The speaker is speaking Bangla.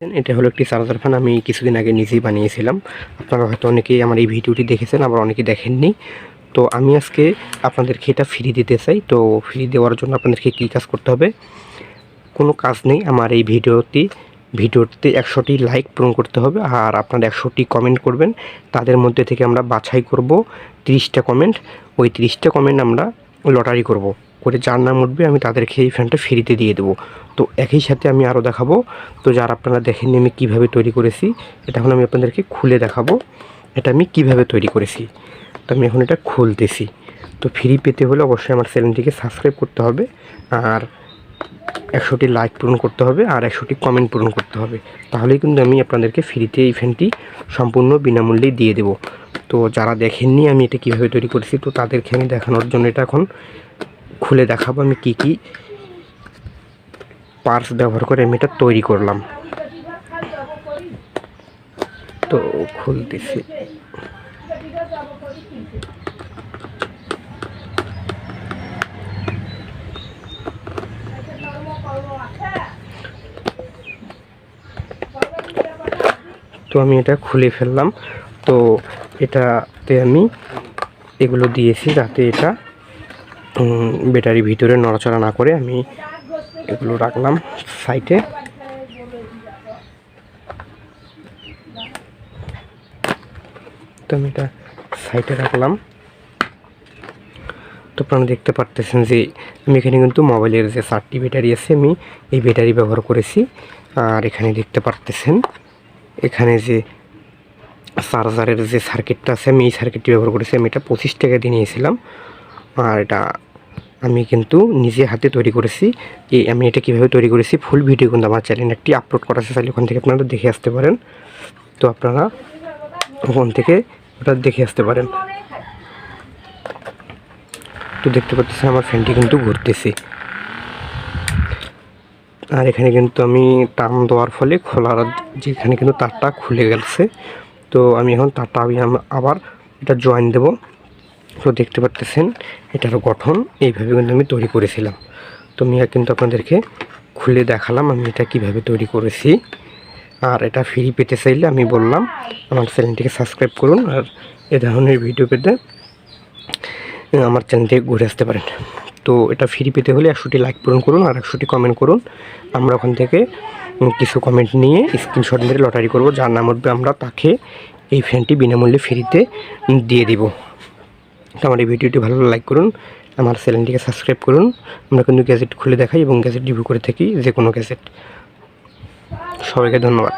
এটা হলো একটি চার্জার ফ্যান আমি কিছুদিন আগে নিজেই বানিয়েছিলাম। আপনারা হয়তো অনেকেই আমার এই ভিডিওটি দেখেছেন, আবার অনেকে দেখেননি। তো আমি আজকে আপনাদেরকে এটা ফ্রি দিতে চাই। তো ফ্রি দেওয়ার জন্য আপনাদেরকে কী কাজ করতে হবে? কোনো কাজ নেই, আমার এই ভিডিওটি ভিডিওতে একশোটি লাইক পূরণ করতে হবে, আর আপনারা একশোটি কমেন্ট করবেন। তাদের মধ্যে থেকে আমরা বাছাই করব তিরিশটা কমেন্ট ওই তিরিশটা কমেন্ট আমরা লটারি করব। করে যার নাম উঠবে, আমি তাদেরকে এই ফ্যানটা ফ্রিতে দিয়ে দেবো। তো একই সাথে আমি আরও দেখাবো। তো যারা আপনারা দেখেননি আমি কীভাবে তৈরি করেছি, এটা এখন আমি আপনাদেরকে খুলে দেখাবো। এটা আমি কীভাবে তৈরি করেছি, তো আমি এখন এটা খুলতেছি। তো ফ্রি পেতে হলে অবশ্যই আমার চ্যানেলটিকে সাবস্ক্রাইব করতে হবে, আর একশোটি লাইক পূরণ করতে হবে, আর একশোটি কমেন্ট পূরণ করতে হবে। তাহলেই কিন্তু আমি আপনাদেরকে ফ্রিতে এই ফ্যানটি সম্পূর্ণ বিনামূল্যেই দিয়ে দেবো। তো যারা দেখেননি আমি এটা কীভাবে তৈরি করেছি, তো তাদেরকে আমি দেখানোর জন্য এটা এখন খুলে দেখাবো আমি কী কী পার্স ব্যবহার করে আমি এটা তৈরি করলাম। তো খুলতেছি। তো আমি এটা খুলে ফেললাম। তো এটাতে আমি এগুলো দিয়েছি যাতে এটা ব্যাটারি ভিতরে নড়াচড়া না করে আমি এগুলো রাখলাম সাইটে তো আমি এটা সাইটে রাখলাম। তো আপনারা দেখতে পারতেছেন যে আমি এখানে কিন্তু মোবাইলের যে চারটি ব্যাটারি আছে, আমি এই ব্যাটারি ব্যবহার করেছি। আর এখানে দেখতে পারতেছেন, এখানে যে চার্জারের যে সার্কিটটা আছে, আমি এই সার্কিটটি ব্যবহার করেছি। আমি এটা পঁচিশ টাকা দিয়ে নিয়েছিলাম। আর এটা আমি কিন্তু নিজে হাতে তৈরি করেছি। এই আমি এটা কীভাবে তৈরি করেছি ফুল ভিডিও কিন্তু আমার চ্যানেলে একটি আপলোড করা আছে তাহলে ওখান থেকে আপনারা দেখে আসতে পারেন। তো আপনারা ওখান থেকে ওটা দেখে আসতে পারেন। তো দেখতে পাচ্ছেন আমার ফ্যানটি কিন্তু ঘুরতেছে। আর এখানে কিন্তু আমি টান দেওয়ার ফলে খোলার যেখানে কিন্তু তারটা খুলে গেছে। তো আমি এখন তারটা আমি আবার এটা জয়েন দেব। তো দেখতে পারতেছেন এটার গঠন, এইভাবে কিন্তু আমি তৈরি করেছিলাম। তো আমি কিন্তু আপনাদেরকে খুলে দেখালাম আমি এটা কীভাবে তৈরি করেছি। আর এটা ফ্রি পেতে চাইলে আমি বললাম, আমার চ্যানেলটিকে সাবস্ক্রাইব করুন আর এ ধরনের ভিডিও পেতে আমার চ্যানেলটিকে ঘুরে আসতে পারেন। তো এটা ফ্রি পেতে হলে একশোটি লাইক পূরণ করুন আর একশোটি কমেন্ট করুন। আমরা ওখান থেকে কিছু কমেন্ট নিয়ে স্ক্রিনশট মেরে লটারি করব। যার নাম উঠবে আমরা তাকে এই ফ্যানটি বিনামূল্যে ফ্রিতে দিয়ে দিব। আমার এই ভিডিওটি ভালো লাইক করুন, আমার চ্যানেলটিকে সাবস্ক্রাইব করুন। আমরা কিন্তু গ্যাজেট খুলে দেখাই এবং গ্যাজেট রিভিউ করে থাকি যে কোনো গ্যাজেট। সবাইকে ধন্যবাদ।